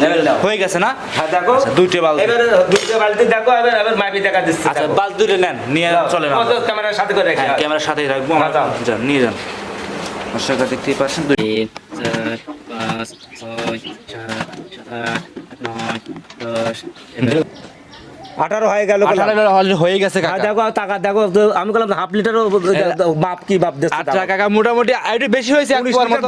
Level দাও। হয়ে গেছে না? হ্যাঁ দেখো। আচ্ছা, দুইটা বালতি। এবার দুইটা বালতি দেখো এবার এবার মাপি দেখা দিচ্ছে আচ্ছা দেখো। বাল দুটো নেন নিয়ে চলে না তো ক্যামেরার সাথে করে রেখে হ্যাঁ ক্যামেরার সাথেই রাখব হ্যাঁ, যান নিয়ে যান। দেখতেই পাচ্ছেন দুই চার পাঁচ ছয় সাত আট নয় দশ আঠারো হয়ে গেল হয়ে গেছে হ্যাঁ, দেখো টাকা দেখো আমি বললাম হাফ লিটার বাপ কি বাপ আচ্ছা কাকা মোটামুটি একটু বেশি হয়েছে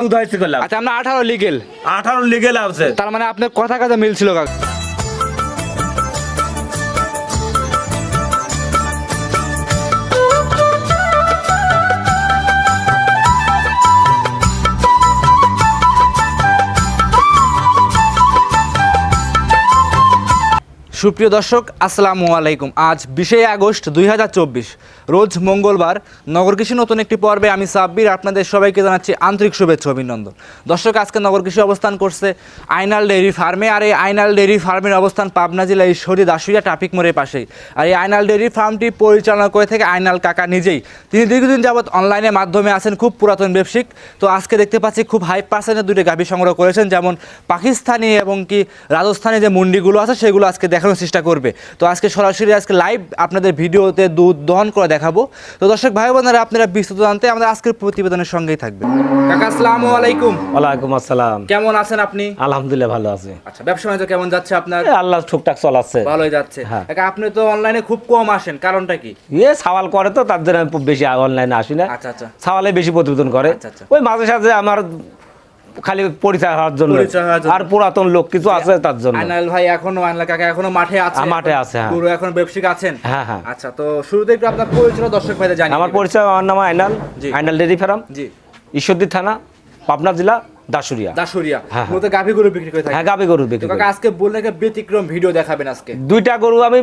দুধ হয়েছে আচ্ছা আমরা আঠারো লিগেল আঠারো লিগেল আছে। তার মানে আপনার কথা কথা মিলছিল কাকা। সুপ্রিয় দর্শক, আসসালামু আলাইকুম। আজ বিশে আগস্ট দুই হাজার চব্বিশ, রোজ মঙ্গলবার, নগর কৃষি নতুন একটি পর্বে আমি সাব্বির, আপনাদের সবাইকে জানাচ্ছি আন্তরিক শুভেচ্ছা অভিনন্দন। দর্শক, আজকে নগর কৃষি অবস্থান করছে আইনাল ডেইরি ফার্মে, আর এই আইনাল ডেইরি ফার্মের অবস্থান পাবনা জেলা ঈশ্বরী দাসুরিয়া ট্রাফিক মোড়ের পাশেই। আর এই আইনাল ডেইরি ফার্মটি পরিচালনা করে থেকে আইনাল কাকা নিজেই। তিনি দীর্ঘদিন যাবৎ অনলাইনের মাধ্যমে আছেন, খুব পুরাতন ব্যবসায়িক। তো আজকে দেখতে পাচ্ছি খুব হাই পার্সেন্টের দুটি গাভী সংগ্রহ করেছেন, যেমন পাকিস্তানি এবং কি রাজস্থানি যে মুন্ডিগুলো আছে, সেগুলো আজকে দেখানোর চেষ্টা করবে। তো আজকে সরাসরি আজকে লাইভ আপনাদের ভিডিওতে দুধ দহন করে দেখাবো। তো দর্শক ভাই বোনেরা আপনারা বিস্তারিত জানতে আমাদের আজকের প্রতিবেদনের সঙ্গেই থাকবে কাকা আসসালামু আলাইকুম। ওয়ালাইকুম আসসালাম। কেমন আছেন আপনি? আলহামদুলিল্লাহ ভালো আছে। আচ্ছা ব্যবসা বাণিজ্য কেমন যাচ্ছে আপনার? আল্লাহ টুকটাক চলাচ্ছে। ভালোই যাচ্ছে। হ্যাঁ। কাকা আপনি তো অনলাইনে খুব কম আসেন কারণটা কি? এ সওয়াল করে তো তার জন্য আমি বেশি অনলাইনে আসি না। আচ্ছা আচ্ছা। সওয়ালে বেশি প্রতিবেদন করে। আচ্ছা, আচ্ছা। ওই মাঝে সাঝে আমার খালি পরিচয় হওয়ার জন্য। আর পুরাতন লোক কিছু আছে তার জন্য। আনাল ভাই এখনও আনাল কাকা এখনও মাঠে আছে? মাঠে আছে, হ্যাঁ। পুরো এখন ব্যবসায়িক আছেন? হ্যাঁ, হ্যাঁ। আচ্ছা তো শুরুতে একটু আপনার পরিচয় দর্শক ভাইদের জানি আমার পরিচয় আমার নাম আইনাল। Ainal dairy farm. জি। ঈশ্বরদী থানা পাবনা জেলা। দাসুরিয়া দাসুরিয়া হ্যাঁ, মূলত গাভী গরু বিক্রি করে থাকে। হ্যাঁ গাবি গরু বিক্রি করি। আজকে বললে একটা ব্যতিক্রম ভিডিও দেখাবেন আজকে। দুইটা গরু আমি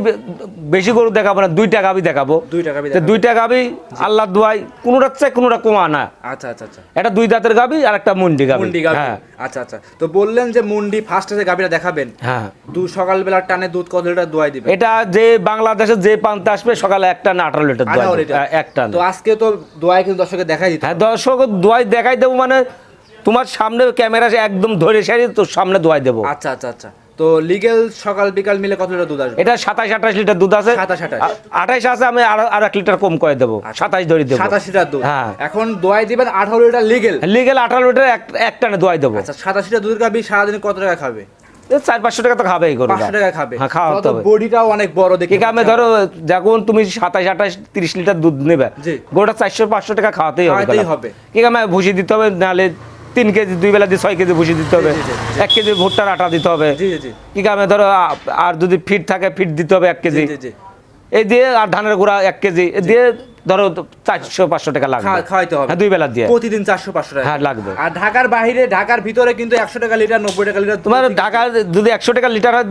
বেশি গরু দেখাবো না দুইটা গাবি দেখাবো। দুইটা গাভী দুইটা গাবি আল্লাহ দুয়াই কোনোটা চাই কোনোটা কমা না। আচ্ছা আচ্ছা আচ্ছা। এটা দুই দাঁতের গাবি আর একটা মুন্ডি গাবি মুন্ডি গাভী। হ্যাঁ। আচ্ছা আচ্ছা। তো বললেন যে মুন্ডি ফার্স্টে যে গাভীটা দেখাবেন হ্যাঁ। দু সকালবেলার টানে দুধ কত লিটার দোয়াই দিবেন? এটা যে বাংলাদেশে যে পান্তে আসবে সকালে একটা না আঠারো লিটার দোয়াই দেবে। হ্যাঁ, একটা তো আজকে তো দোয়াই কিন্তু দর্শকের দেখাই দিতে হ্যাঁ দর্শক দোয়াই দেখাই দেবো মানে তোমার সামনে ক্যামেরা একদম ধরে সারি তোর সামনে দোয়াই দেবো। আচ্ছা আচ্ছা আচ্ছা। তো লিগেল সকাল বিকাল মিলে কত লিটার দুধ আসবে? এটা সাতাশ আঠাশ লিটার দুধ আছে। 27, 28 আ- আঠাশ আছে আমি আর আর এক লিটার কম করে দেবো। সাতাশ ধরে দেবো। সাতাশ লিটার দুধ। হ্যাঁ। এখন দোয়াই দিবেন আঠারো লিটার লিগেল লিগেল আঠারো লিটার এক টানে দোয়াই দেবো। আচ্ছা সাতাশ লিটার দুধ গাভী সারাদিন কত টাকা খাবে? চার পাঁচশো টাকা তো খাবেই করবে পাঁচশো টাকা খাবে। হ্যাঁ খাওয়াতে হবে। বডিটাও অনেক বড় দেখে আমি ধরো যখন তুমি সাতাশ আঠাশ তিরিশ লিটার দুধ নেবে গোটা চারশো পাঁচশো টাকা খাওয়াতেই হবে। হবে। ঠিক আছে ভুসি দিতে হবে নাহলে তিন কেজি দুই বেলা দিয়ে ছয় কেজি ভুসি দিতে হবে। এক কেজি ভুট্টার আটা দিতে হবে। কি আছে ধরো আর যদি ফিট থাকে ফিট দিতে হবে এক কেজি। এই দিয়ে আর ধানের গুঁড়া এক কেজি। এ দিয়ে ধরো চারশো পাঁচশো টাকা লাগবে। খাওয়াইতে হবে। হ্যাঁ দুই বেলা দিয়ে। প্রতিদিন চারশো পাঁচশো টাকা। হ্যাঁ, লাগবে। আর ঢাকার বাইরে ঢাকার ভিতরে কিন্তু একশো টাকা লিটার নব্বই টাকা লিটার তোমার ঢাকা যদি একশো টাকা লিটার হয়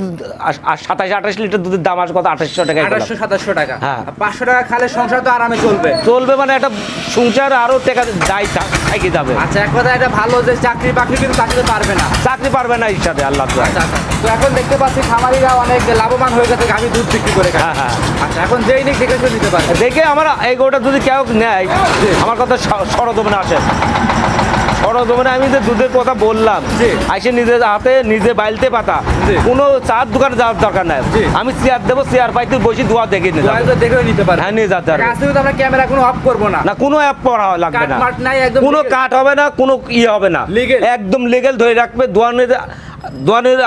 সাতাশ আঠাশ লিটার দুধের দাম আসে কত? আঠাশশো টাকা আঠাশশো সাতাশশো টাকা। হ্যাঁ। পাঁচশো টাকা খালে সংসার তো আরামে চলবে। চলবে মানে একটা সংসার আরও টাকা দায় থাকি যাবে। আচ্ছা এক কথা এটা ভালো যে চাকরি বাকরি কিন্তু চাকরিতে পারবে না। চাকরি পারবে না সাথে আল্লাহ দোয়ায়। আচ্ছা আচ্ছা তো এখন দেখতে পাচ্ছি খামারিরা অনেক লাভবান হয়ে গেছে গাভী দুধ বিক্রি করে। হ্যাঁ, হ্যাঁ। আচ্ছা এখন যেই নিক দেখে নিতে পারবে। দেখে আমার এই গোটা যদি কেউ নেয় আমার কথা সরদমনে আসে। সরদমনে আমি যে দুধের কথা বললাম। আইসে নিজের হাতে নিজে বাইলতে পাতা। কোনো চার দোকানে যাওয়ার দরকার নাই। আমি চেয়ার দেবো চেয়ার পাইতে বসে দোয়া দেখে নিয়ে যাব। নিতে পারবে। হ্যাঁ নিয়ে যেতে আমরা ক্যামেরা কোনো অফ করব না। না কোনো অ্যাপ পড়া লাগবে না। নাই একদম কোনো। কাট হবে না কোনো ইয়ে হবে না। একদম লিগেল ধরে রাখবে দোয়ানের দোয়ানের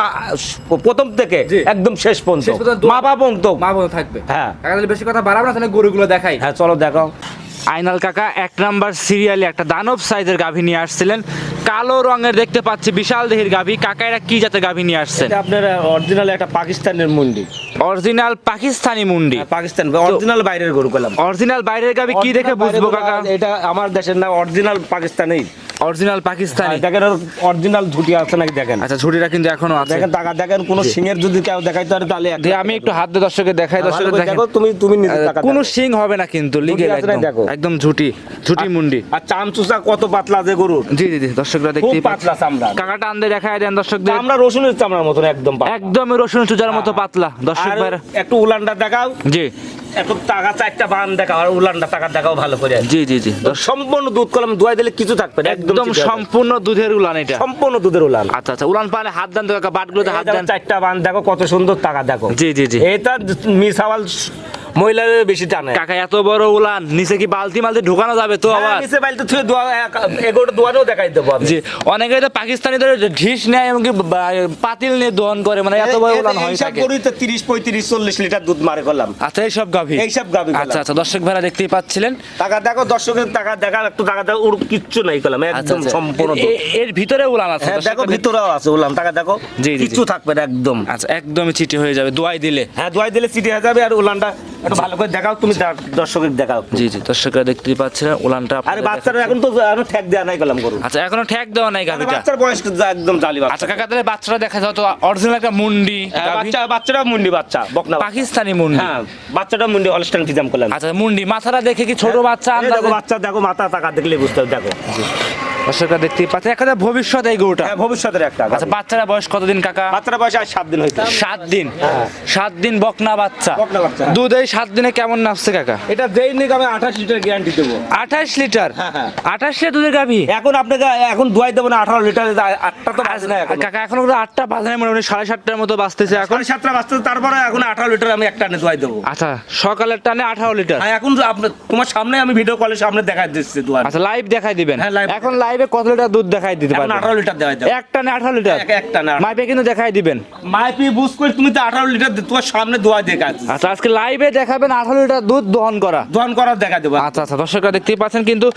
প্রথম থেকে। একদম শেষ পর্যন্ত। দোয়া- মা বাবা পর্যন্ত মা বোন থাকবে। হ্যাঁ। বেশি কথা বাড়াবো না তাহলে গরুগুলো দেখাই। হ্যাঁ চলো দেখো আইনাল কাকা এক নাম্বার সিরিয়ালে একটা দানব সাইজের গাভী নিয়ে আসছিলেন। কালো রঙের দেখতে পাচ্ছি বিশাল দেহের গাভী। কাকা এরা কি জাতের গাভী নিয়ে আসছেন? আপনার অরিজিনাল একটা পাকিস্তানের মুন্ডি। অরিজিনাল পাকিস্তানি মুন্ডি। পাকিস্তান অরিজিনাল বাইরের গরু কলাম অরিজিনাল বাইরের গাভী কি দেখে বুঝব কাকা? এটা আমার দেশের না অরিজিনাল পাকিস্তানি। অরিজিনাল পাকিস্তানি? দেখেন অরিজিনাল ঝুটি আছে নাকি দেখেন। আচ্ছা ঝুড়িটা কিন্তু এখনও আছে। দেখেন টাকা দেখেন কোন সিংহের যদি কেউ দেখাইতে পারে তাহলে আমি একটু হাত দিয়ে দর্শকের দেখাই করে দেখেন। দেখো তুমি তুমি নিজে টাকা কোনো। সিং হবে না কিন্তু না একদম। একদম ঝুটি ঝুটি মুন্ডি। আর চামচুসা কত পাতলা যে গরু জি জি জি দর্শকরা খুব পাতলা চামড়া। কাকা টান দিয়ে দেখায় দেন দর্শকদের। আমরা রসুনের চামড়ার মতো একদম পাতলা। একদমই রসুন চুজার মতো পাতলা দর্শক ভাইরা। একটু উলানটা দেখাও। জি। এত টাকা চারটা বান দেখাও আর উলানটা টাকা দেখাও ভালো করে। জি জি জি। সম্পূর্ণ দুধ কলম দুয়াই দিলে কিছু থাকবে না একদম সম্পূর্ণ দুধের উলান এটা। সম্পূর্ণ দুধের উলান। আচ্ছা আচ্ছা উলান পালে হাত দেন তো বাটগুলোতে হাত দেন। চারটা বান দেখো কত সুন্দর টাকা দেখো। জি জি জি। এটা মিসাওয়াল মহিলার বেশি টানে। কাকা এত বড় উলান নিচে কি বালতি মালতি ঢুকানো যাবে তো আবার? হ্যাঁ, নিচে বাইলতে থুয়ে দোয়া এগোটা দোয়ারেও দেখাই দেবো জি অনেকে তো পাকিস্তানিদের ঢিস নেয় এমনকি পাতিল নিয়ে দহন করে মানে এত বড় উলান হয় থাকে তো তিরিশ পঁয়ত্রিশ চল্লিশ লিটার দুধ মারে করলাম আচ্ছা এইসব গাভী? এইসব গাভী আচ্ছা আচ্ছা দর্শক ভাইরা দেখতেই পাচ্ছিলেন। টাকা দেখো দর্শকের টাকা দেখা একটু টাকা দেখো ওর কিচ্ছু নাই করলাম আচ্ছা একদম আচ্ছা। সম্পূর্ণ এর ভিতরে উলান আছে হ্যাঁ দেখো ভিতরেও আছে বললাম টাকা দেখো। কিচ্ছু থাকবে না একদম। আচ্ছা একদমই চিটি হয়ে যাবে দোয়াই দিলে। হ্যাঁ দোয়াই দিলে সিটি হয়ে যাবে আর উলানটা একটু ভালো করে দেখাও তুমি দা- দর্শকের দেখাও। জি জি দর্শকরা দেখতেই পাচ্ছিলেন উলানটা আরে বাচ্চারা এখন তো এখনও ঠেক দেওয়া নাই করলাম গরু আচ্ছা এখনও ঠ্যাক দেওয়া নাই গাভিটা। বাচ্চার বয়স একদম জালি বাচ্চা। আচ্ছা কাকা তাহলে বাচ্চারা দেখা যাও তো অরিজিনাল একটা মুন্ডি হ্যাঁ। বাচ্চা বাচ্চাটা মুন্ডি বাচ্চা বকনা বাচ্চা। পাকিস্তানি মুন্ডি। হ্যাঁ বাচ্চাটা মুন্ডি হলস্টাইন ফিজাম করলাম আচ্ছা মুন্ডি মাথাটা দেখে কি ছোট বাচ্চা এই দেখো বাচ্চা দেখো মাথা টাকা দেখলে বুঝতে হবে দেখো। দর্শকরা দেখতেই পাচ্ছেন একটা ভবিষ্যৎ এই গরুটা। হ্যাঁ ভবিষ্যতের একটা আচ্ছা বাচ্চারা বয়স কতদিন কাকা? বাচ্চারা বয়স আজ সাত দিন হয়েছে সাত দিন। হ্যাঁ। সাত দিন বকনা বাচ্চা। বকনা বাচ্চা। দুধ এই সাত দিনে কেমন নাচছে কাকা? এটা যেই নিক আমি আঠাশ লিটার গ্যারান্টি দেবো। আঠাশ লিটার? হ্যাঁ। আঠাশ লিটার দুধের গাভী? এখন আপনাকে এখন দুয়াই দেবো না আঠারো লিটার আটটা তো বাজে না কাকা এখন ওগুলো আটটা বাজারে মোটামুটি সাড়ে সাতটার মতো বাজতেছে এখন। সাতটা বাজতে তারপরে এখন আঠারো লিটার আমি একটা আনে দুয়াই দেবো। আচ্ছা সকালের টানে আঠারো লিটার। হ্যাঁ এখন আপনার তোমার সামনে আমি ভিডিও কলের সামনে দেখা দিচ্ছি দুয়ার আচ্ছা লাইভ দেখাই দিবেন। হ্যাঁ, এখন লাইভে কত লিটার দুধ দেখাই দিতে এখন পারবেন আঠারো লিটার দেওয়া দেবো এক টানে আঠারো লিটার? এক- এক টানে আঠারো। মাইপে কিন্তু দেখাই দিবেন। মাইপি বুঝ করে তুমি তো আঠারো লিটার তোমার সামনে দোয়া দেখা আচ্ছা আজকে লাইভে দেখাবেন আঠারো লিটার দুধ দহন করা। দহন করার দেখা দেবো। আচ্ছা আচ্ছা দর্শকরা দেখতেই পাচ্ছেন কিন্তু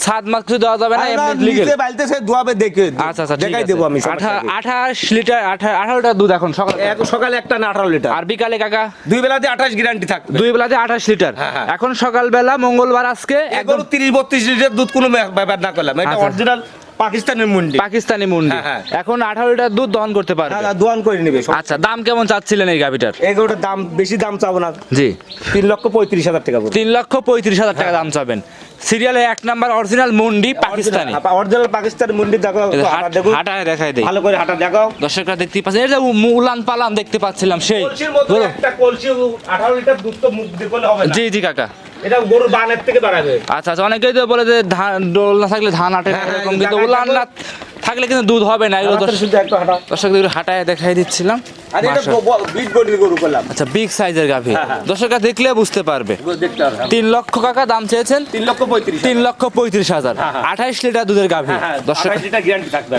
সাত মাস কিছু দেওয়া যাবে না এমনি বালতে সে দোয়াবে দেখে আচ্ছা আচ্ছা দেখাই। দেবো আমি সমস্যা আঠা- নেই। আঠাশ লিটার আঠা- আঠারো লিটার দুধ এখন সকালে সকালে একটা না আঠারো লিটার। আর বিকালে কাকা? দুই বেলাতে আঠাশ গ্যারান্টি থাকবে। দুই বেলাতে আঠাশ লিটার। হ্যাঁ, হ্যাঁ। এখন সকালবেলা মঙ্গলবার আজকে একদম একদম তিরিশ বত্রিশ লিটার দুধ কোনো ব্যাপ- ব্যাপার না করলাম। এটা আচ্ছা। অরিজিনাল পাকিস্তানের মুন্ডি। পাকিস্তানি মুন্ডি। হ্যাঁ, হ্যাঁ। এখন দুধ দহন করতে পারবে? হ্যাঁ, করে নিবে। আচ্ছা দাম কেমন চাচ্ছিলেন এই গাভিটার? দাম বেশি দাম চাবো না। জি। তিন লক্ষ পঁয়ত্রিশ হাজার টাকা। তিন লক্ষ পঁয়ত্রিশ হাজার টাকা দাম চাবেন। সিরিয়ালে এক নাম্বার অরিজিনাল মুন্ডি পাকিস্তানি। অরিজিনাল পাকিস্তানি মুন্ডি দেখো একটু হাঁটা দেখো হাটায় দেখাই দেই। ভালো করে হাঁটা দেখাও। দর্শকরা দেখতে পাচ্ছেন এটা উ- উলান পালান দেখতে পাচ্ছিলাম সেই। একটা কলসি আঠারো লিটার দুধ তো মুখ দিয়ে হবে না। জি জি কাকা। এটা গরুর বানের থেকে দাঁড়াবে। আচ্ছা আচ্ছা অনেকেই তো বলে যে ধান ডোল না থাকলে ধান আটে এরকম কিন্তু জায়গায় না থাকলে কিন্তু দুধ হবে না। এগুলো দর্শক- হাটায় দেখাই দিচ্ছিলাম। আচ্ছা বিগ সাইজের গাভী। হ্যাঁ, হ্যাঁ। দর্শকরা দেখলে বুঝতে পারবে। তিন লক্ষ টাকা দাম চেয়েছেন? তিন লক্ষ পঁয়ত্রিশ তিন লক্ষ পঁয়ত্রিশ হাজার। হ্যাঁ। আঠাইশ লিটার দুধের গাভী। দর্শক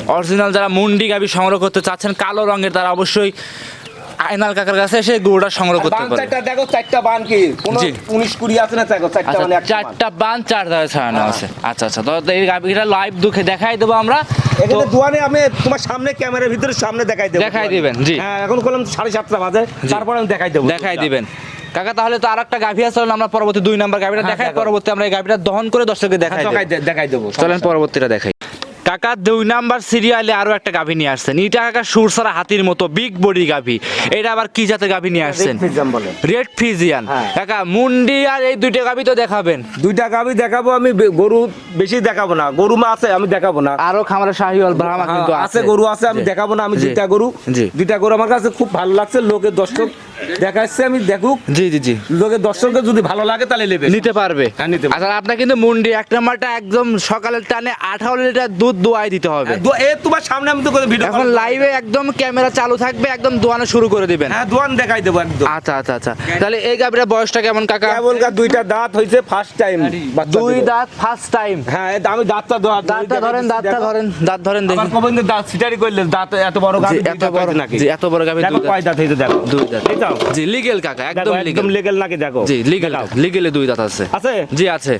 অরিজিনাল যারা মুন্ডি গাভী সংগ্রহ করতে চাচ্ছেন কালো রঙের তারা অবশ্যই কাকার কাছে এসে গরুটা সংগ্রহ করতে পারবে চারটা দেখো চারটা বান কি? কোন জি। উনিশ কুড়ি আছে না দেখো চারটা আচ্ছা বান। চারটা বান চার ধারে ছাড়ানো হ্যাঁ। আছে। আচ্ছা আচ্ছা তো এই গাভীটা লাইভ দুঃখে দেখাই দেবো আমরা। এখানে দোয়ানে আমি তোমার সামনে ক্যামেরার ভিতরে সামনে দেখাই দেবো। দেখাই দিবেন, জি। হ্যাঁ এখন করলাম সাড়ে সাতটা বাজে তারপরে আমি দেখাই দেবো। দেখাই দিবেন। কাকা তাহলে তো আর একটা গাভী আছে আমরা পরবর্তী দুই নাম্বার গাভীটা হ্যাঁ, দেখাই পরবর্তী আমরা এই গাভীটা দহন করে দর্শককে দেখাই দেখাই দেখাই দেবো চলেন পরবর্তীটা দেখাই। কাকা দুই নাম্বার সিরিয়ালে আরও একটা গাভী নিয়ে আসছেন। এটা কাকা সুরসারা হাতির মতো বিগ বডি গাভী। এটা আবার কি জাতের গাভী নিয়ে আসছেন? রেড ফিজিয়ান হ্যাঁ। কাকা মুন্ডি আর এই দুইটা গাভী তো দেখাবেন। দুইটা গাভী দেখাবো আমি গরু বেশি দেখাবো না। গরু মা আছে আমি দেখাবো না। আরও খামারের শাহিওয়াল ব্রাহ্মা কিন্তু হ্যাঁ, আছে। গরু আছে আমি দেখাবো না আমি দুইটা গরু। জি। দুইটা গরু আমার কাছে খুব ভালো লাগছে লোকের দর্শক দেখাচ্ছে আমি দেখুক। জি জি জি। লোকের দর্শকের যদি ভালো লাগে তাহলে নেবে। নিতে পারবে। হ্যাঁ, নিতে পারবে। আচ্ছা আপনার কিন্তু মুন্ডি এক নাম্বারটা একদম সকালের টানে আঠারো লিটার দুধ দোয়াই দিতে হবে। হ্যাঁ, এ তোমার সামনে আমি তো ভিডিও এখন লাইভে একদম ক্যামেরা চালু থাকবে একদম দোয়ানো শুরু করে দিবেন। হ্যাঁ দোয়ান দেখাই দেবো একদম। আচ্ছা আচ্ছা আচ্ছা। তাহলে এই গাভীর বয়সটা কেমন কাকা? কেবল গা দুইটা দাঁত হয়েছে ফার্স্ট টাইম দুই দাঁত ফার্স্ট টাইম হ্যাঁ আমি দাঁতটা দাঁতটা ধরেন দাঁতটা ধরেন দাঁত ধরেন দেখি। আমার কবেন দাঁত সিটারি করলে দাঁত এত বড় জি, এত বড় নাকি? জি এত বড় গাভী দেখো দুই দাঁত। কয় দাঁত হয়েছে দেখো। দুই দাঁত। এই দাও। জি লিগেল কাকা একদম লিগেল একদম লেগেল নাকি দেখো। জি লিগেল দেখাও। লিগেলে দুই দাঁত আছে। আছে? জি আছে।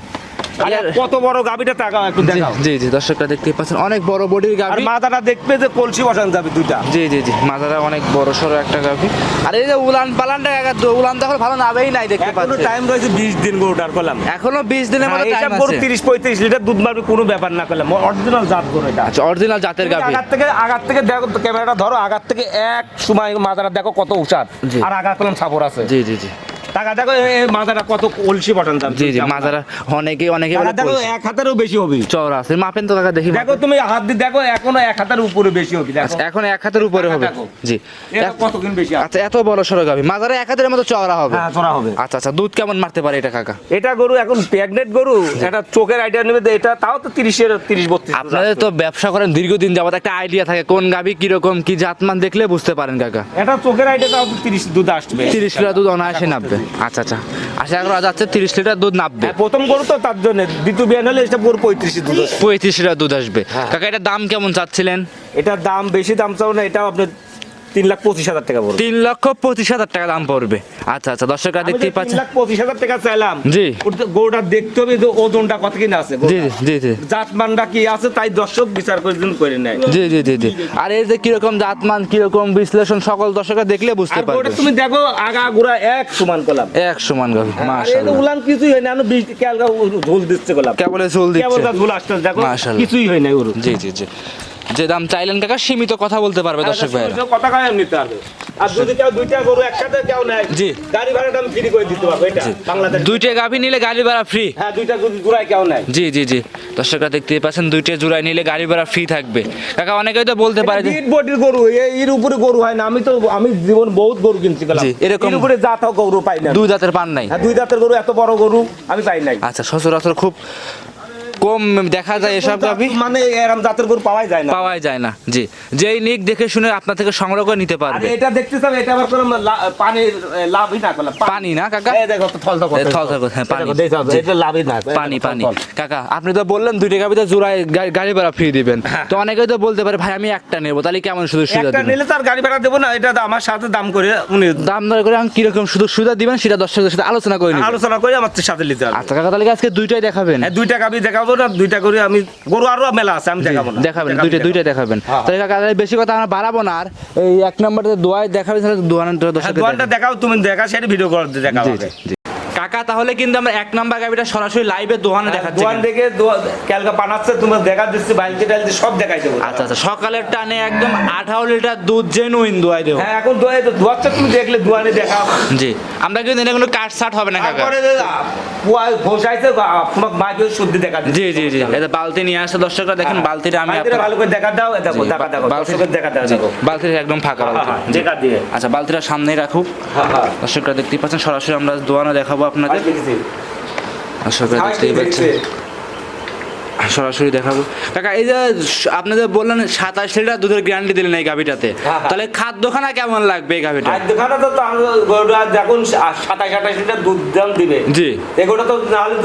কত বড় গাবিটা তাকাও একটু দেখাও। জি জি দর্শকরা দেখতেই পাচ্ছেন অনেক বড় বডির আর গাভী মাথাটা দেখবে যে কলসি বসানো যাবে দুইটা। জি জি জি মাথাটা অনেক বড় সড়ো একটা গাভী। আর এই যে উলান পালানটা তো উলান এখন ভালো নাবেই নাই দেখতে এখনও টাইম রয়েছে বিশ দিন গরুটার করলাম এখনও বিশ দিনের মতো টাইম গরু আছে। তিরিশ পঁয়ত্রিশ লিটার দুধ মারবে কোনো ব্যাপার না করলাম অরিজিনাল জাত গরু এটা। আচ্ছা অরিজিনাল জাতের গাভী। আগার থেকে আগার থেকে দেখো ক্যামেরাটা ধরো আগার থেকে এক সময় মাথাটা দেখো কত উষার আর আগা কলম ছাপর আছে। জি জি জি। টাকা দেখো মাথাটা কত কলসি বটন জি জি মাজারা অনেকে অনেকে বলে দেখো। এক হাতেরও বেশি হবে। চওড়া আছে মাপেন তো কাকা দেখি দেখো তুমি হাত দিয়ে দেখো এখনও এক হাতের উপরে বেশি হবে দেখো। আচ্ছা, এখন এক হাতের উপরে হবে। জি। এটা কত গুণ বেশি আচ্ছা এত বড় সড়ক গাবি মাজারে এক হাতের মতো চওড়া হবে। হ্যাঁ তোরা হবে। আচ্ছা আচ্ছা দুধ কেমন মারতে পারে এটা কাকা? এটা গরু এখন প্রেগনেন্ট গরু এটা চোখের আইডিয়া নেবে এটা তাও তো তিরিশের তিরিশ বত্রিশ আপনাদের তো ব্যবসা করেন দীর্ঘদিন যাবত একটা আইডিয়া থাকে কোন গাবি কীরকম কি জাতমান দেখলে বুঝতে পারেন কাকা। এটা চোখের আইডিয়া তাও তো তিরিশ দুধ আসবে। তিরিশ লিটার দুধ অনায়াসে নাববে আচ্ছা আচ্ছা। আশা করা যাচ্ছে তিরিশ লিটার দুধ নাববে। হ্যাঁ, প্রথম গরু তো তার জন্য। দ্বিতীয় বিয়ান হলে এটা পুরো পঁয়ত্রিশ দুধ পঁয়ত্রিশ লিটার দুধ আসবে। কাকা এটা দাম কেমন চাচ্ছিলেন? এটার দাম বেশি দাম চাও না এটা আপনার তিন লাখ পঁচিশ হাজার টাকা পড়বে। তিন লক্ষ পঁচিশ হাজার টাকা দাম পড়বে। আচ্ছা আচ্ছা দর্শকরা দেখতেই তিন পাচ্ছেন লাখ পঁচিশ হাজার টাকা চাইলাম। জি। গরুটা দেখতে হবে যে ওজনটা কত কিনা আছে জি জি জি জাত মানটা কি আছে তাই দর্শক বিচার করে দিন করে নেয়। জি জি জি জি। আর এই যে কীরকম জাতমান কীরকম বিশ্লেষণ সকল দর্শকরা দেখলে বুঝতে পারবে। তুমি দেখো আগা গুড়া এক সমান করলাম এক সমান আর মাশাআল্লাহ। উলান কিছুই হয় না আমি ঝোল দিচ্ছে করলাম কেবলে কেবল দিচ্ছে। ঝোল আসতে দেখো। কিছুই হয় না গরু। জি জি জি। যে দাম চাইলেন কাকা সীমিত কথা বলতে পারবে দর্শক আচ্ছা, কথা কয় নিতে পারবে? আর যদি কেউ দুইটা গরু একসাথে কেউ নেয় জি। গাড়ি ভাড়াটা আমি ফ্রি করে দিতে পারব এটা বাংলাদেশ দুইটা গাভি নিলে গাড়ি ভাড়া ফ্রি হ্যাঁ দুইটা যদি জোড়ায় কেউ নেয়। জি জি জি। দর্শকরা দেখতে পাচ্ছেন দুইটা জোড়ায় নিলে গাড়ি ভাড়া ফ্রি থাকবে। কাকা অনেকেই তো বলতে পারে যে বডির গরু এর উপরে গরু হয় না। আমি তো আমি জীবন বহুত গরু কিনছি গেলাম। এরকম- এর উপরে জাত গরু পাই না। দুই দাঁতের পান নাই। হ্যাঁ দুই দাঁতের গরু এত বড় গরু আমি পাই নাই। আচ্ছা সচরাচর খুব কম দেখা যায় এসব গাভি মানে এরম জাতের গরু পাওয়াই যায় না। পাওয়াই যায় না জি। যেই নিক দেখে শুনে আপনার থেকে সংগ্রহ করে নিতে আর পারবে এটা দেখতে চাবে এটা আবার কোনো এ, লাভই না করলাম পানি। না কাকা? এই দেখো তো থল থল এই থল থল হ্যাঁ, পানি। এটা লাভই না পানি পানি। কাকা আপনি তো বললেন দুইটা গাভিতে জোড়ায় গা- গাড়ি ভাড়া ফ্রি দিবেন। তো অনেকেই তো বলতে পারে ভাই আমি একটা নেব তাহলে কেমন সুযোগ সুবিধা একটা নিলে তার গাড়ি ভাড়া দেবো না এটা তো আমার সাথে দাম করে উনি দাম দর করে আমি কীরকম সুযোগ সুবিধা দিবেন সেটা দর্শকদের সাথে আলোচনা করে আলোচনা করে আমার সাথে নিতে হবে। আচ্ছা কাকা তাহলে আজকে দুইটাই দেখাবেন? হ্যাঁ দুইটা গাবি দেখাবো না দুইটা করে আমি গরু আরও মেলা আছে আমি দেখাবো না। দেখাবেন দুইটা দুইটা দেখাবেন। হ্যাঁ। তাহলে কাকা বেশি কথা আমরা বাড়াবো না আর এই এক নম্বরে দোয়ায় দেখাবেন তাহলে দোয়ানটা হ্যাঁ দর্শক দেখাও তুমি দেখা সেটা ভিডিও করে দেখাও কাকা তাহলে কিন্তু আমরা এক নাম্বার গাবিটা সরাসরি লাইভে দোকানে দেখাচ্ছি দোকান থেকে ক্যালকা বানাচ্ছে তোমার দেখা দিচ্ছে বাইলকে টাইলকে সব দেখাই দেবো আচ্ছা আচ্ছা সকালের টানে একদম আঠারো লিটার দুধ জেনুইন দোয়াই দেবো। হ্যাঁ এখন দোয়াই তো দোয়াচ্ছা তুমি দেখলে দোয়ানে দেখাও জি আমরা কিন্তু এনে কোনো কাট সাট হবে না কাকা। ভোসাইছে তোমার মাকে শুদ্ধি দেখা জি জি জি এটা বালতি নিয়ে আসছে দর্শকরা দেখেন বালতিটা আমি ভালো করে দেখা দাও দেখো দেখা দেখো বালতি- দর্শকের দেখা দাও দেখো। বালতিটা একদম ফাঁকা হ্যাঁ, বালতি। হ্যাঁ, দেখা দিয়ে। আচ্ছা বালতিটা সামনেই রাখুক। হ্যাঁ হ্যাঁ। দর্শকরা দেখতেই পাচ্ছেন সরাসরি আমরা দোয়ানো দেখাবো আপনাদের? আশা করি দেখতেই পাচ্ছেন সরাসরি দেখাবো। কাকা এই যে আপনাদের বললেন সাতাশ লিটার দুধের গ্যারান্টি দিলেন এই গাভিটাতে। হ্যাঁ। তাহলে খাদ্যখানা কেমন লাগবে এই গাভিটা? খাদ্যখানা তো গরুরা যখন সাতাশ আঠাশ লিটার দুধ দাম দিবে। জি। এগুলো তো নাহলে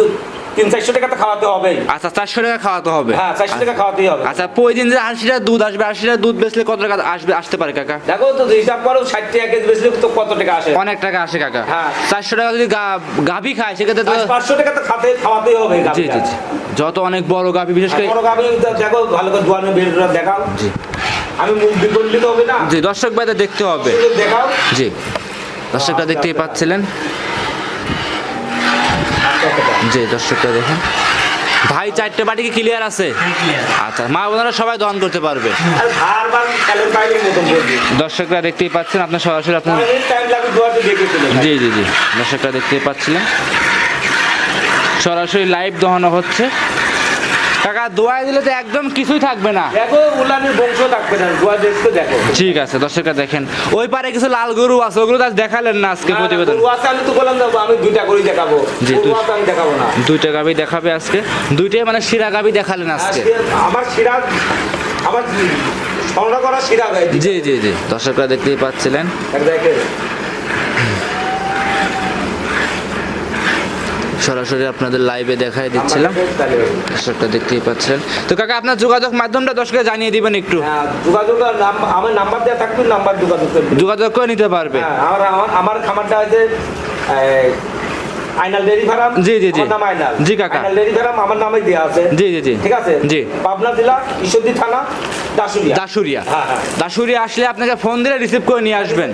তিন চারশো টাকা তো খাওয়াতে হবেই আচ্ছা চারশো টাকা খাওয়াতে হবে। হ্যাঁ চারশো টাকা খাওয়াতেই হবে। আচ্ছা প্রতিদিন যে আশি দুধ আসবে আশি দুধ বেচলে কত টাকা আসবে আসতে পারে কাকা? দেখো তো হিসাব করো ষাট টাকা কেজি বেশি তো কত টাকা আসে? অনেক টাকা আসে কাকা। হ্যাঁ। চারশো টাকা যদি গাভী খায় সেক্ষেত্রে তো পাঁচশো টাকা তো খাতে খাওয়াতেই হবে জি জি জি। যত অনেক বড় গাভী বিশেষ করে বড় গাভী দেখো ভালো করে দোয়ানে দেখাও। জি। আমি মুখ দিয়ে করলে তো হবে না। জি দর্শক ভাইদের দেখতে হবে। দেখাও। জি। দর্শকরা দেখতেই পাচ্ছিলেন। জি দর্শকরা দেখেন। ভাই চারটে বাটি কি ক্লিয়ার আছে আচ্ছা মা বোনেরা সবাই দহন করতে পারবে। দর্শকরা দেখতেই পাচ্ছেন আপনার সরাসরি আপনার। জি জি জি দর্শকরা দেখতেই পাচ্ছিলেন সরাসরি লাইভ দহন হচ্ছে। কাকা দোয়াই দিলে তো একদম কিছুই থাকবে না। দেখো উলানের বংশ থাকবে না দোয়া দেখতে দেখো। ঠিক আছে দর্শকরা দেখেন। ওই পারে কিছু লাল গরু আছে ওগুলো তো আজ দেখালেন না আজকে প্রতিবেদন। গরু আমি তো বললাম যাব আমি দুইটা করে দেখাবো। জি, আমি দেখাবো না। দুইটা গাবি দেখাবে আজকে। দুইটাই মানে শিরা গাবি দেখালেন আজকে। আমার সিরাজ আমার সংগ্রহ করা সিরাজ হয় জি জি জি। দর্শকরা দেখতেই পাচ্ছিলেন। দেখে সরাসরি আপনাদের লাইভে দেখাই দিচ্ছিলাম। সেটা দেখতেই পাচ্ছেন। তো কাকা আপনার যোগাযোগ মাধ্যমটা দর্শককে জানিয়ে দিবেন একটু। হ্যাঁ, যোগাযোগ আমার নাম্বার দেওয়া থাকবে নাম্বার যোগাযোগ যোগাযোগ করে নিতে পারবে। হ্যাঁ, আমার আমার খামারটা আছে আইনাল ডেরি ফার্ম। জি, জি, জি। আমার নাম আইনাল। জি, কাকা। আইনাল ডেরি ফার্ম আমার নামে দেওয়া আছে। জি, জি, জি। ঠিক আছে? জি। পাবনা জেলা ঈশ্বরদী থানা। দাসুরিয়া দাসুরিয়া হ্যাঁ, হ্যাঁ। আসলে আপনাকে ফোন দিলে রিসিভ করে নিয়ে আসবেন।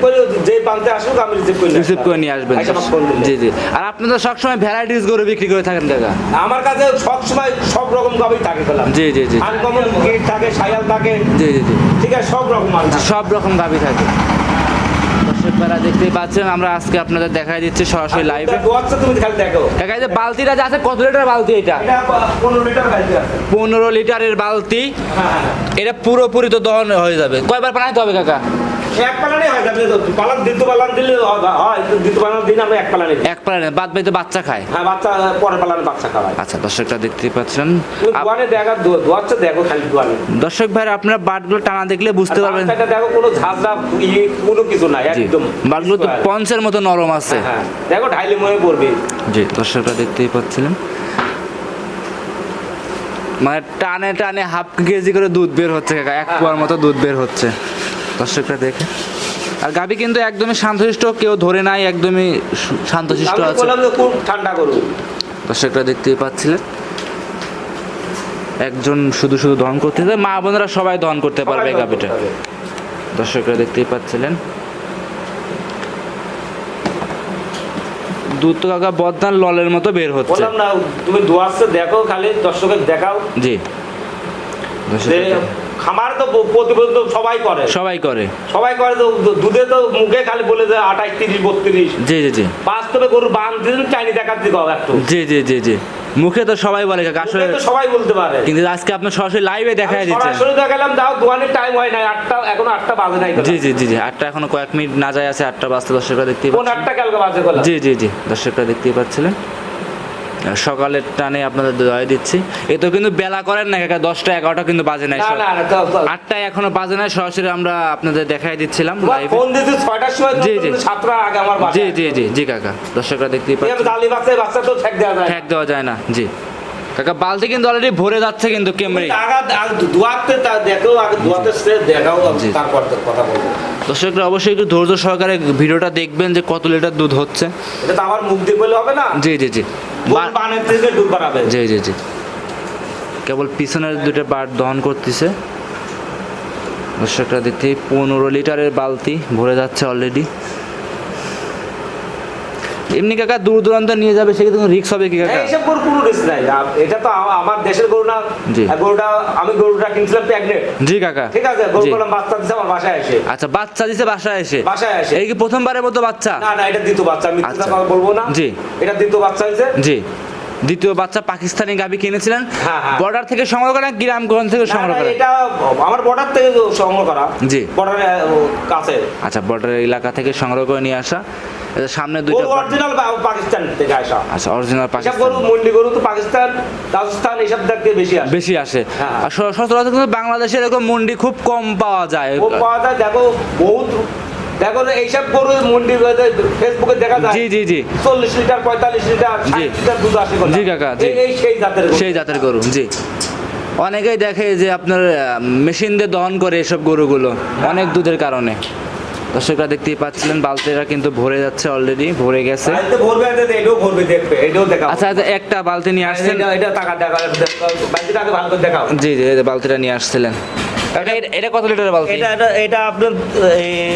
যে প্রান্তে আসুক আমি রিসিভ করে রিসিভ করে নিয়ে আসবেন। দিলে। জি জি। আর আপনি তো সবসময় ভ্যারাইটিস গরু বিক্রি করে থাকেন দাদা আমার কাছে সবসময় সব রকম গাবি থাকে পেলাম জি জি জি। আনকমন থাকে সায়াল থাকে। জি জি জি। ঠিক আছে সব রকম সব রকম গাবি থাকে। দেখতেই পাচ্ছেন আমরা আজকে আপনাদের দেখাই দিচ্ছি সরাসরি লাইভে তুমি খালি দেখো। যে বালতিটা যে আছে কত লিটার বালতি এটা? পনেরো লিটারের বালতি। হ্যাঁ হ্যাঁ। এটা পুরোপুরি তো দহন হয়ে যাবে। কয়বার বানাইতে হবে কাকা? এক পালানে হয় যাবে পালান দ্বিতীয় পালান দিলে হয় দ্বিতীয় পালান দিন আমরা এক পালানে। এক বাদ বাড়িতে বাচ্চা খায়। হ্যাঁ বাচ্চা পরের পালানে বাচ্চা খাওয়ায়। আচ্ছা পাচ্ছেন। দোয়ানে দেখা দোয়াচ্ছে দেখো খালি দোয়ানে। দর্শক ভাই আপনারা বাটগুলো টানা দেখলে বুঝতে পারবেন। বাচ্চাটা দেখো কোনো ঝাঁঝরা ইয়ে কোনো কিছু নাই একদম। বাটগুলো তো পঞ্চের মতো নরম আছে। হ্যাঁ, হ্যাঁ দেখো ঢাইলে মনে পড়বে। জি দর্শকরা দেখতেই পাচ্ছিলেন। মানে টানে টানে হাফ কেজি করে দুধ বের হচ্ছে এক পোয়ার মতো দুধ বের হচ্ছে। দর্শকরা দেখে। আর গাবি কিন্তু একদমই শান্তশিষ্ট কেউ ধরে নাই একদমই শান্তশিষ্ট আছে। বললাম যে খুব ঠান্ডা করুন দর্শকরা দেখতেই পাচ্ছিলেন। একজন শুধু শুধু দহন করতেছে মা বোনেরা সবাই দহন করতে পারবে গাবিটা দর্শকরা দেখতেই পাচ্ছিলেন। দুধ তো কাকা বদনার ললের মতো বের হচ্ছে। বললাম না তুমি দোয়াচ্ছে দেখো খালি দর্শকের দেখাও। জি। খামার তো প্রতিবেদন তো সবাই করে। সবাই করে। সবাই করে তো দুধে তো মুখে খালি বলে যে আঠাশ তিরিশ বত্রিশ। জি জি জি। বাস্তবে গরু বান দিন চাইনি দেখার দিকে হবে একটু। জি জি জি জি। মুখে তো সবাই বলে কাকা আসলে সবাই বলতে পারে। কিন্তু আজকে আপনার সরাসরি লাইভে দেখাই আমি দিচ্ছেন সরাসরি দেখালাম দাও দোকানের টাইম হয় নাই আটটা এখন আটটা বাজে নাই জি জি জি জি আটটা এখনও কয়েক মিনিট না যায় আছে আটটা বাজতে দর্শকরা দেখতেই কোন আটটা কালকে বাজে জি জি জি দর্শকরা দেখতেই পাচ্ছিলেন। সকালের টানে আপনাদের দয়া দিচ্ছি। এ তো কিন্তু বেলা করেন না কাকা দশটা এগারোটা কিন্তু বাজে নাই আটটায় এখনও বাজে নাই সরাসরি আমরা আপনাদের দেখাই দিচ্ছিলাম ফোন দিতে ছয়টার সময় জি, জি। সাতটা আগে আমার জি জি জি জি কাকা দর্শকরা দেখতেই পাচ্ছেন। জালি বাচ্চা বাচ্চা তো ঠেক দেওয়া যায় ঠেক দেওয়া যায় না জি। কাকা বালতি কিন্তু অলরেডি ভরে যাচ্ছে কিন্তু কেমরি দোয়াতে তা দেখো আগে দোয়াতে সে দেখাও তারপর কথা বলব। দর্শকরা অবশ্যই একটু ধৈর্য সহকারে ভিডিওটা দেখবেন যে কত লিটার দুধ হচ্ছে। এটা তো আমার মুখ দিয়ে বললে হবে না? জি জি জি। বানের থেকে দুধ বাড়াবে? জি জি জি। কেবল পিছনের দুটো বার দহন করতেছে। দর্শকরা দেখতে পনেরো লিটারের বালতি ভরে যাচ্ছে অলরেডি এমনি কাকা দূর দূরান্ত নিয়ে যাবে সেক্ষেত্রে রিক্স হবে কি কাকা? এইসব গরু কোনো রিস্ক নাই। এটা তো আমার দেশের গরু না। জি। গরুটা আমি গরুটা কিনছিলাম প্যাগনেট জি কাকা। ঠিক আছে গরু। করলাম বাচ্চা দিচ্ছে আমার বাসায় এসে আচ্ছা বাচ্চা দিছে বাসায় এসে বাসায় এসে এই কি প্রথমবারের মতো বাচ্চা? না না এটা দ্বিতীয় বাচ্চা আমি আচ্ছা। কথা বলব না। জি। এটা দ্বিতীয় বাচ্চা হয়েছে। জি। দ্বিতীয় বাচ্চা পাকিস্তানি গাবি কিনেছিলেন। হ্যাঁ, হ্যাঁ। বর্ডার থেকে সংগ্রহ করা গ্রামগঞ্জ থেকে সংগ্রহ করা? এটা আমার বর্ডার থেকে সংগ্রহ করা। জি। বর্ডারের কাছে। আচ্ছা বর্ডার এলাকা থেকে সংগ্রহ করে নিয়ে আসা। সামনে গরু অরিজিনাল পাকিস্তান থেকে আসা আচ্ছা অরিজিনাল পাকিস্তান গরু মন্ডি গরু তো পাকিস্তান রাজস্থান এইসব দেখতে বেশি আসে বেশি আসে হ্যাঁ। আর সচরাচর কিন্তু বাংলাদেশে এরকম মন্ডি খুব কম পাওয়া যায় ও পাওয়া যায় দেখো বহুত দেখো এইসব গরু মন্ডি ফেসবুকে দেখা যায় জি জি জি চল্লিশ লিটার পঁয়তাল্লিশ লিটার জি। লিটার দুধ আসে? জি কাকা, জি। এই- সেই জাতের গরু। সেই জাতের গরু জি অনেকেই দেখে যে আপনার মেশিন দিয়ে দহন করে এসব গরুগুলো অনেক দুধের কারণে দর্শকরা দেখতেই পাচ্ছিলেন বালতিটা কিন্তু ভরে যাচ্ছে অলরেডি ভরে গেছে। আচ্ছা আচ্ছা একটা বালতি নিয়ে আসছেন। জি জি বালতিটা নিয়ে আসছিলেন। এটা- এটা কত লিটারের বালতি? এটা আপনার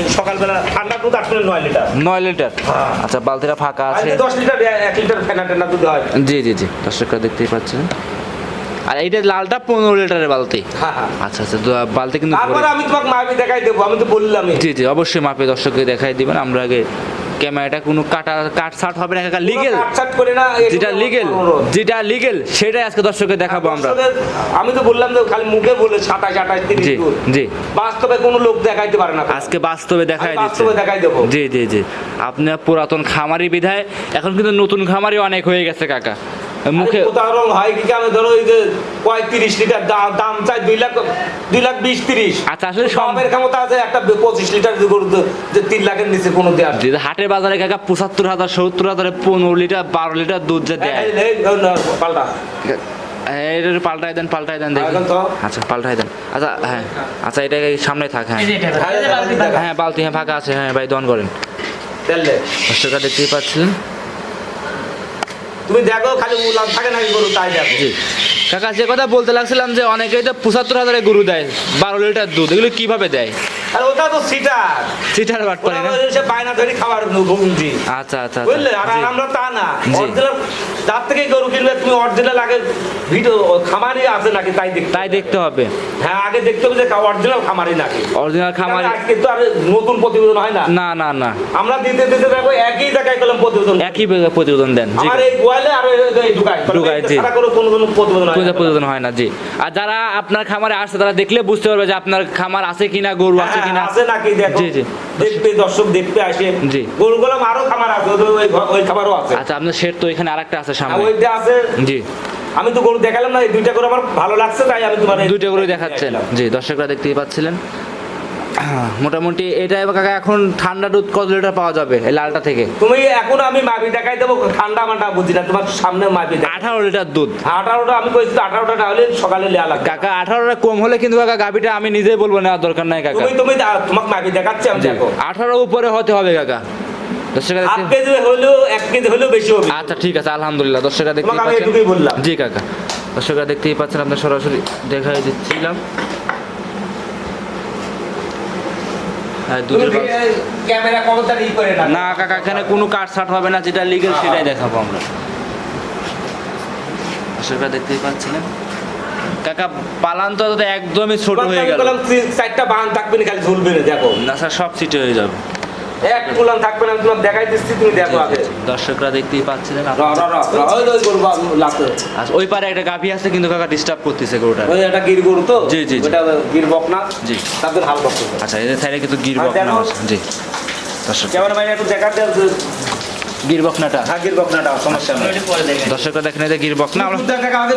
সকালবেলা ঠান্ডা দুধ আসলে নয় লিটার। নয় লিটার? হ্যাঁ। আচ্ছা বালতিটা ফাঁকা আছে। দশ লিটার এক লিটার ফেনা টেনা দুধ হয়। জি জি জি দর্শকরা দেখতেই পাচ্ছেন আর এইটা লালটা পনেরো লিটারের বালতি। হ্যাঁ হ্যাঁ। আচ্ছা আচ্ছা বালতি কিন্তু তারপর আমি তোমাকে মাপি দেখাই দেবো আমি তো বললাম জি জি অবশ্যই মাপে দর্শককে দেখাই দিবেন। আমরা আগে ক্যামেরাটা কোনো কাটা কাট সাট হবে না কাকা লিগেল করে না যেটা লিগেল যেটা লিগেল সেটাই আজকে দর্শককে দেখাবো আমরা। আমি তো বললাম যে খালি মুখে বলে সাতাশ আঠাশ তিরিশ জি জি। বাস্তবে কোনো লোক দেখাইতে পারে না আজকে বাস্তবে দেখাই দিচ্ছে বাস্তবে দেখাই দেবো। জি জি জি। আপনার পুরাতন খামারি বিধায় এখন কিন্তু নতুন খামারি অনেক হয়ে গেছে কাকা। মুখে উদাহরণ হয় কি আমি ধরো ওই যে পঁয়ত্রিশ লিটার দাম দাম চাই দুই লাখ দুই লাখ বিশ তিরিশ। আচ্ছা আসলে সব সবের ক্ষমতা আছে একটা পঁচিশ লিটার যে গরু যে তিন লাখের নিচে কোনো দেওয়ার যে হাটের বাজারে কাকা পঁচাত্তর হাজার সত্তর হাজারে পনেরো লিটার বারো লিটার দুধ যে দেয়। পাল্টা। এটা একটু পাল্টাই দেন পাল্টাই দেন দেখি। তো। আচ্ছা পাল্টাই দেন। আচ্ছা হ্যাঁ আচ্ছা এটা সামনে থাক হ্যাঁ। হ্যাঁ বালতি হ্যাঁ ফাঁকা আছে হ্যাঁ ভাই দন করেন। দেখতেই পাচ্ছিলেন। তুমি দেখো খালি উলান থাকে নাকি গরু, তাই দেখো। কাকা, যে কথা বলতে লাগছিলাম যে অনেকেই তো পঁচাত্তর হাজারে গরু দেয়, বারো লিটার দুধ, এগুলো কীভাবে দেয়? আর ওটা তো সিটার। সিটার বাট ওরা না? সে বায়না ধরে খাবার ভুগছি আচ্ছা আচ্ছা বুঝলে? আর আমরা তা না। জি। অরিজিনাল থেকে গরু কিনবে তুমি অরিজিনাল আগে ভিডিও খামারি আছে নাকি তাই দেখতে তাই দেখতে হবে। হ্যাঁ আগে দেখতে হবে যে অরিজিনাল খামারি নাকি। অরিজিনাল খামার কারণ আর নতুন প্রতিবেদন হয় না? না না না। আমরা দিতে দিতে দেখো একই জায়গায় প্রতিবেদন। একই প্রতিবেদন দেন জি। আমার এই গোয়ালে আর এই- এই ঢুকায়। ঢুকায়, জি। সারা করে কোনো কোনো প্রতিবেদন হয় না। প্রতিবেদন হয় না জি। আর যারা আপনার খামারে আসছে তারা দেখলে বুঝতে পারবে যে আপনার খামার আছে কিনা গরু আছে হ্যাঁ, কিনা আছে নাকি দেখো? জি, জি। দেখবে দর্শক দেখতে আসে। জি। আরও আছে ওই আছে। আচ্ছা আপনার শেড তো এখানে আরেকটা আছে সামনে। ওইটা আছে। জি। আমি তো গরু দেখালাম না এই দুইটা করে আমার ভালো লাগছে তাই আমি তোমার দুইটা করে দেখাচ্ছেন। জি দর্শকরা দেখতেই পাচ্ছিলেন। মোটামুটি এটা কাকা এখন ঠান্ডা দুধ কত লিটার পাওয়া যাবে এই লালটা থেকে? তুমি এখন আমি মাপি দেখাই দেবো ঠান্ডা মাটা বুঝি না তোমার সামনে মাপি আঠারো লিটার দুধ। আঠারোটা আমি কইছি আঠারোটা তাহলে সকালে লেয়া লাগবে। কাকা আঠারোটা কম হলে কিন্তু কাকা গাবিটা আমি নিজেই বলব নেওয়ার দরকার নাই কাকা। তুমি তুমি তোমাকে মাপি দেখাচ্ছি আমি দেখো। আঠারো উপরে হতে হবে কাকা। আচ্ছা ঠিক আছে আলহামদুলিল্লাহ। দর্শকরা তোমাকে পাচ্ছেন। বললাম। জি কাকা। দর্শকরা দেখতেই পাচ্ছেন আপনার সরাসরি দেখাই দিচ্ছিলাম হ্যাঁ তুমি দুধের ক্যামেরা কবতার করে না না কাকা এখানে কোনো কাট ছাট হবে না যেটা লিগেল সেটাই দেখাবো আমরা। দর্শকরা দেখতেই পাচ্ছিলেন। কাকা পালান তো একদমই ছোট হয়ে গেল। চারটা বান থাকবে না খালি ঝুলবে না দেখো না স্যার সব সিটে হয়ে যাবে। এক কুলান থাকবে না দেখাই দিচ্ছি তুমি দেখো আগে। দর্শকরা দেখতেই পাচ্ছিলেন র র র র, ওই আচ্ছা ওই পারে একটা গাভি আছে কিন্তু কাকা ডিস্টার্ব করতেছে গরুটা। ওই একটা গির গরু তো? জি, জি, জি। ওটা গির বকনা জি। তাদের হাল করতে আচ্ছা এদের সাইডে কিন্তু গির আর বকনা জি। দর্শক একটু দেখা দেয় গির বকনাটা হ্যাঁ গির সমস্যা নেই। দর্শকরা দেখেন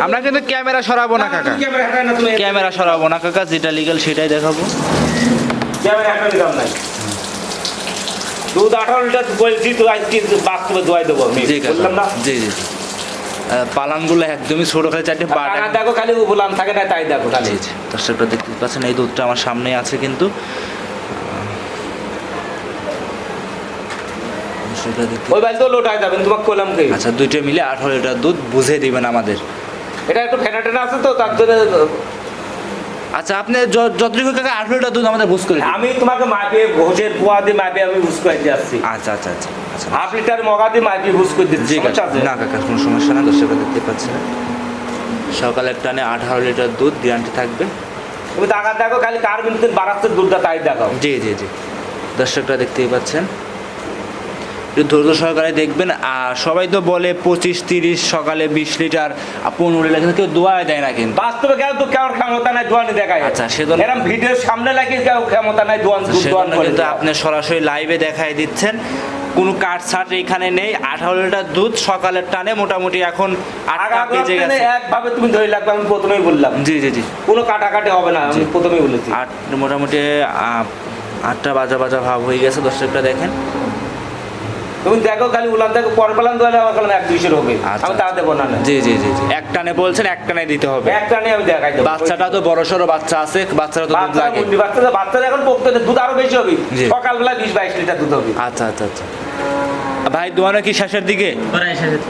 আমরা কিন্তু ক্যামেরা সরাবো না কাকা। তুমি ক্যামেরা হাঁটায় না তুমি ক্যামেরা সরাবো না কাকা যেটা লিগাল সেটাই দেখাবো। ক্যামেরা নাই। দুধ আঠারো লিটার বলছি তো আজকে বাস্তবে দোয়াই দেবো আমি। বললাম না? জি জি পালানগুলো একদমই ছোট খালি চারটে বাট। দেখো খালি বললাম থাকে না তাই দেখো খালি। দর্শকরা দেখতে পাচ্ছেন এই দুধটা আমার সামনেই আছে কিন্তু। ওই বাড়িতেও লোটাই যাবেন তোমাকে কইলাম কি? আচ্ছা দুইটা মিলে আঠারো লিটার দুধ বুঝে দিবেন আমাদের। এটা একটু ফেনা টেনা আছে তো তার জন্য আচ্ছা আপনি যতটুকু কাকা আঠারো লিটার দুধ আমাদের বুঝ করে আমি তোমাকে মাপিয়ে ভোজের পোয়া দিয়ে মাপিয়ে আমি বুঝ করে দিয়ে আসছি। আচ্ছা আচ্ছা আচ্ছা আচ্ছা। হাফ লিটার মগা দিয়ে মাপিয়ে বুঝ করে দিচ্ছি? না কাকা কোনো সমস্যা না দর্শকরা দেখতে পাচ্ছেন। সকালের টানে আঠারো লিটার দুধ গ্যারান্টি থাকবে। তুমি টাকা দেখো খালি কার মিনিট বাড়াচ্ছে দুধটা তাই দেখাও। জি জি জি। দর্শকরা দেখতেই পাচ্ছেন। একটু ধৈর্য সহকারে দেখবেন। আর সবাই তো বলে পঁচিশ তিরিশ সকালে বিশ লিটার পনেরো লিটার কিন্তু কেউ দোয়া দেয় না কিন্তু। বাস্তবে কেউ তো কেমন ক্ষমতা নাই দোয়ানি দেখায়। আচ্ছা, সেজন্য- এরকম ভিডিওর সামনে লাগে কেউ ক্ষমতা নাই দোয়ান দোয়ান কিন্তু। আপনি সরাসরি লাইভে দেখাই দিচ্ছেন। কোনো কাঠ ছাট এখানে নেই। আঠারো লিটার দুধ সকালের টানে মোটামুটি এখন আটটা বেজে গেছে। একভাবে তুমি ধরে লাগবে আমি প্রথমেই বললাম। জি জি জি। কোনো কাটাকাটি হবে না আমি প্রথমেই বলেছি। আট মোটামুটি আটটা বাজা বাজা ভাব হয়ে গেছে দর্শকরা দেখেন। তুমি দেখো খালি উলান দেখো পর পেলাম দোয়ালে আমার কালাম এক দুইশোর হবে আচ্ছা, আমি তা দেবো না না। জি জি জি জি। এক টানে বলছেন এক টানে দিতে হবে। একটা নিয়ে আমি দেখাই দেবো। বাচ্চাটা তো বড় সড়ো বাচ্চা আছে বাচ্চারা তো দুধ লাগে। মুন্ডি বাচ্চা বাচ্চাদের এখন পড়তে দুধ আরও বেশি হবে। সকালবেলা বিশ বাইশ লিটার দুধ হবে। আচ্ছা আচ্ছা আচ্ছা। ভাই দোয়ানো কি শেষের দিকে?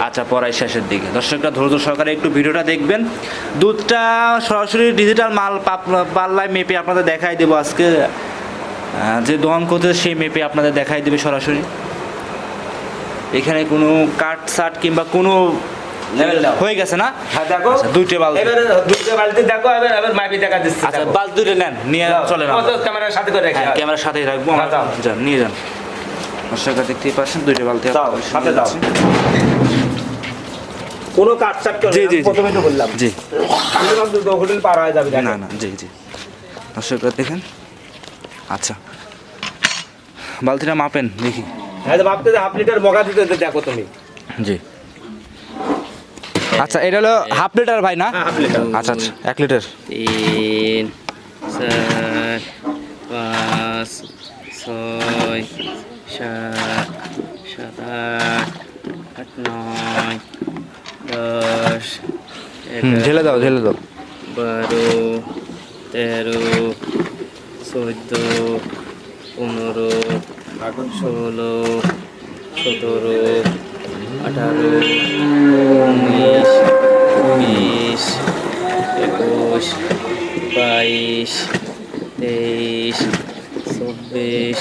আচ্ছা পড়াই শেষের দিকে। দর্শকরা ধৈর্য সহকারে একটু ভিডিওটা দেখবেন। দুধটা সরাসরি ডিজিটাল মাল পাপ- পাল্লায় মেপে আপনাদের দেখাই দেবো আজকে। যে দোয়ান করতে সেই মেপে আপনাদের দেখাই দেবে সরাসরি। এখানে কোনো কাট সাট কিংবা কোনো হয়ে গেছে না? হ্যাঁ দেখো। আচ্ছা, দুইটা বালতি। এবারে দুইটা বালতি দেখো এবার এবার মাইপি দেখা দিচ্ছে আচ্ছা দেখো। বাল দুটো নেন নিয়ে। চলে না ক্যামেরার সাথে করে রেখে হ্যাঁ ক্যামেরার সাথেই রাখব হ্যাঁ, দাও। যান নিয়ে যান। দর্শকরা দেখতেই পাচ্ছেন দুইটা বালতি দাও, সাথে দাও। কোনো কাট চাট করে জি, জি, আমি তো বললাম। জি। হোটেল পার হয়ে যাবে না না জি জি। দর্শকরা দেখেন। আচ্ছা। বালতিটা মাপেন দেখি। হ্যাঁ তো ভাবতে হাফ লিটার মগা দিতে দেখো তুমি। জি। আচ্ছা এটা হলো হাফ লিটার ভাই না? হ্যাঁ হাফ লিটার। আচ্ছা আচ্ছা এক লিটার। তিন চার পাঁচ ছয় সাত সাত আট আট নয় দশ ঢেলে দাও ঢেলে দাও। বারো তেরো চোদ্দ পনেরো ষোলো সতেরো আঠারো উনিশ বিশ একুশ বাইশ তেইশ চব্বিশ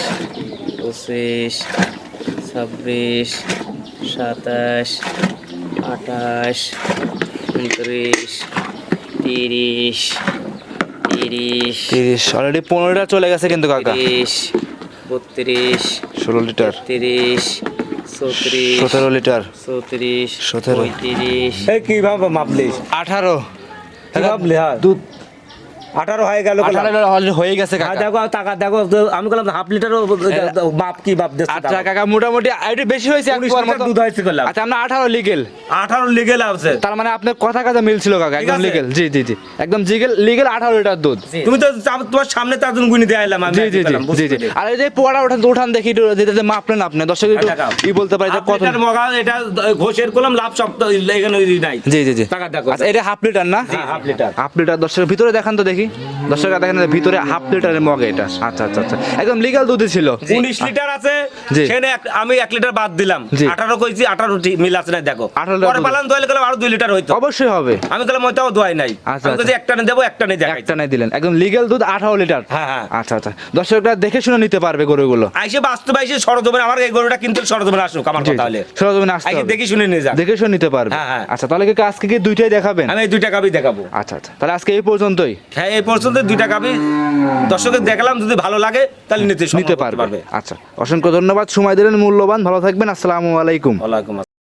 পঁচিশ ছাব্বিশ সাতাশ আঠাশ উনত্রিশ তিরিশ তিরিশ তিরিশ। অলরেডি পনেরোটা চলে গেছে কিন্তু কাকা। তিরিশ বত্রিশ ষোলো লিটার। তিরিশ চৌত্রিশ সতেরো লিটার। চৌত্রিশ সতেরো। পঁয়ত্রিশ। কি ভাবে মাপলিস আঠারো। কি হ্যাঁ। দুধ আঠারো হয়ে গেল হয়ে গেছে হ্যাঁ, দেখো টাকা দেখো আমি বললাম হাফ লিটারও বাপ কি বাপ আচ্ছা কাকা মোটামুটি একটু বেশি হয়েছে এক মতো। দুধ হয়েছে করলাম। আচ্ছা আমরা আঠারো লিগেল আঠারো লিগেল আছে। তার মানে আপনার কথা কথা মিলছিল কাকা একদম লিগেল জি জি জি। একদম জিগেল লিগেল আঠারো লিটার দুধ। তুমি তো তোমার সামনে তার জন্য গুনি দিয়ে এলাম জি জি জি জি আর এই যে পোয়াটা উঠান উঠান দেখি একটু যেতে মাপলেন আপনি। দর্শক একটু টাকা। ই বলতে পারি কত মগা এটা ঘোষের করলাম লাভ সব এখানে নাই। জি জি জি। টাকা দেখো। আচ্ছা এটা হাফ লিটার না? Half litre. হাফ লিটার দর্শকের ভিতরে দেখান তো দেখি। দর্শকরা দেখেন ভিতরে হাফ লিটারের মগ এটা। আচ্ছা আচ্ছা আচ্ছা। একদম লিগাল দুধই ছিল। উনিশ লিটার আছে সেখানে আমি এক লিটার বাদ দিলাম। আঠারো কইছি আঠারো মিল আছে না দেখো। 18 পরে পালান দোয়াইলে গেলাম আরও দুই লিটার হইতো। অবশ্যই হবে। আমি গেলাম ওইটাও দোয়াই নাই। আচ্ছা, আচ্ছা। একটা নে দেবো একটা দেখাই একটা দিলেন। একদম লিগ্যাল দুধ আঠারো লিটার। হ্যাঁ, হ্যাঁ। আচ্ছা আচ্ছা। দর্শকরা দেখে শুনে নিতে পারবে গরুগুলো। আইসে বাস্তবে আইসে সরজমেন আমার এই গরুটা কিন্তু সরজমেন আসুক আমার কথা হলে। সরজমিনে আসতে আইসে। দেখি শুনে নিয়ে যাক। দেখে শুনে নিতে পারবে। হ্যাঁ, হ্যাঁ। আচ্ছা তাহলে কি আজকে কি দুইটাই দেখাবেন? আমি দুইটা কাবি দেখাবো। আচ্ছা আচ্ছা। তাহলে আজকে এই পর্যন্তই। হ্যাঁ এই পর্যন্ত দুইটা কাপি দর্শকের দেখলাম যদি ভালো লাগে তাহলে নিতে নিতে পারবে। আচ্ছা অসংখ্য ধন্যবাদ সময় দিলেন মূল্যবান। ভালো থাকবেন আসসালামু আলাইকুম। ওয়ালাইকুম